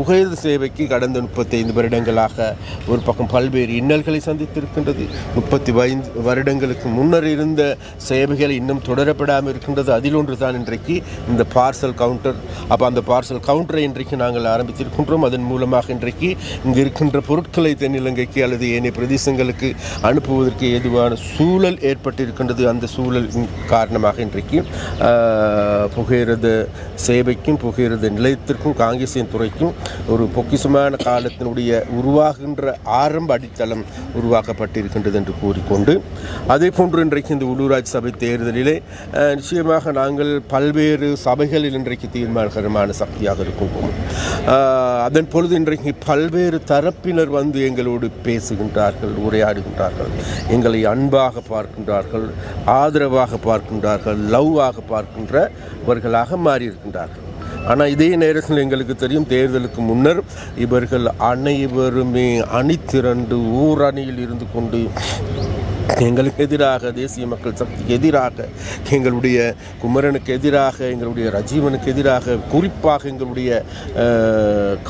புகையிரத சேவைக்கு கடந்த முப்பத்தைந்து வருடங்களாக ஒரு பக்கம் பல்வேறு இன்னல்களை சந்தித்திருக்கின்றது. முப்பத்தி ஐந்து வருடங்களுக்கு முன்னர் இருந்த சேவைகள் இன்னும் தொடரப்படாமல் இருக்கின்றது. அதில் ஒன்று தான் இன்றைக்கு இந்த பார்சல் கவுண்டர். அப்போ அந்த பார்சல் கவுண்டரை இன்றைக்கு நாங்கள் ஆரம்பித்திருக்கின்றோம். அதன் மூலமாக இன்றைக்கு இங்கு இருக்கின்ற பொருட்களை தென்னிலங்கைக்கு அல்லது ஏனைய பிரதேசங்களுக்கு அனுப்புவதற்கு ஏதுவான சூழல் ஏற்பட்டிருக்கின்றது. அந்த சூழல் காரணமாக இன்றைக்கு புகையிரத சேவைக்கும் புகையிரத நிலையத்திற்கும் காங்கேசியன் துறைக்கும் ஒரு பொக்கிஷமான காலத்தினுடைய உருவாகின்ற ஆரம்ப அடித்தளம் உருவாக்கப்பட்டிருக்கின்றது என்று கூறிக்கொண்டு அதே போன்று இன்றைக்கு இந்த உள்ளூராட்சி சபை தேர்தலிலே நிச்சயமாக நாங்கள் பல்வேறு சபைகளில் இன்றைக்கு தீர்மானகரமான சக்தியாக இருக்கின்றோம். அதன் பொழுது இன்றைக்கு பல்வேறு தரப்பினர் வந்து எங்களோடு பேசுகின்றார்கள் உரையாடுகின்றார்கள் எங்களை அன்பாக பார்க்கின்றார்கள் ஆதரவாக பார்க்கின்றார்கள் லவ்வாக பார்க்கின்றவர்களாக மாறியிருக்கின்றார்கள். ஆனால் இதே நேரத்தில் எங்களுக்கு தெரியும் தேர்தலுக்கு முன்னர் இவர்கள் அனைவருமே அணி திரண்டு ஊரணியில் இருந்து கொண்டு எங்களுக்கு எதிராக தேசிய மக்கள் சக்திக்கு எதிராக எங்களுடைய குமரனுக்கு எதிராக எங்களுடைய ரஜீவனுக்கு எதிராக குறிப்பாக எங்களுடைய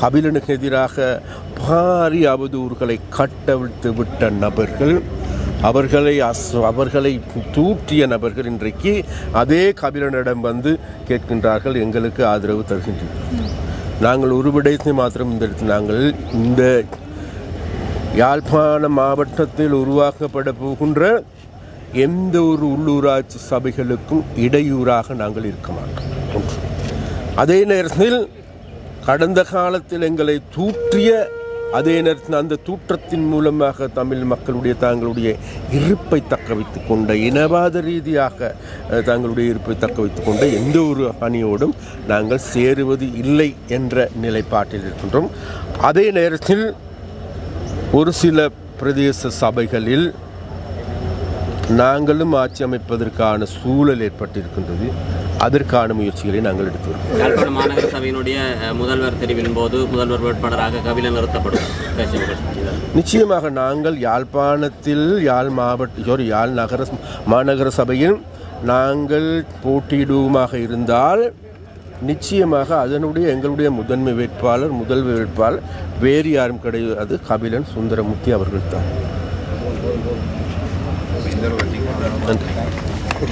கபிலனுக்கு எதிராக பாரி அவதூறுகளை கட்டவிழ்த்து விட்ட நபர்கள் அவர்களை அஸ் அவர்களை தூற்றிய நபர்கள் இன்றைக்கு அதே கபிலனிடம் வந்து கேட்கின்றார்கள் எங்களுக்கு ஆதரவு தருகின்றனர். நாங்கள் ஒரு விடயத்தை மாத்திரம் இந்த நாங்கள் இந்த யாழ்ப்பாண மாவட்டத்தில் உருவாக்கப்பட போகின்ற எந்த ஒரு உள்ளூராட்சி சபைகளுக்கும் இடையூறாக நாங்கள் இருக்க மாட்டோம். அதே நேரத்தில் கடந்த காலத்தில் எங்களை தூற்றிய அதே நேரத்தில் அந்த தூற்றத்தின் மூலமாக தமிழ் மக்களுடைய தாங்களுடைய இருப்பை தக்க வைத்துக் கொண்ட இனவாத ரீதியாக தங்களுடைய இருப்பை தக்க வைத்துக் கொண்ட எந்த ஒரு அணியோடும் நாங்கள் சேருவது இல்லை என்ற நிலைப்பாட்டில் இருக்கின்றோம். அதே நேரத்தில் ஒரு சில பிரதேச சபைகளில் நாங்களும் ஆட்சி அமைப்பதற்கான சூழல் ஏற்பட்டிருக்கின்றது. அதற்கான முயற்சிகளை நாங்கள் எடுத்து வருகிறோம் யாழ்ப்பாண மாநகர சபையினுடைய முதல்வர் தெரிவின் போது முதல்வர் வேட்பாளராக கபிலன் நிறுத்தப்படும். நிச்சயமாக நாங்கள் யாழ்ப்பாணத்தில் யாழ் மாவட்ட சாரி யாழ் நகர மாநகர சபையில் நாங்கள் போட்டியிடுவோமாக இருந்தால் நிச்சயமாக அதனுடைய எங்களுடைய முதன்மை வேட்பாளர் முதல் வேட்பாளர் வேறு யாரும் கிடையாது. கபிலன் சுந்தரமூர்த்தி அவர்கள் தான் महेंद्र वर्जी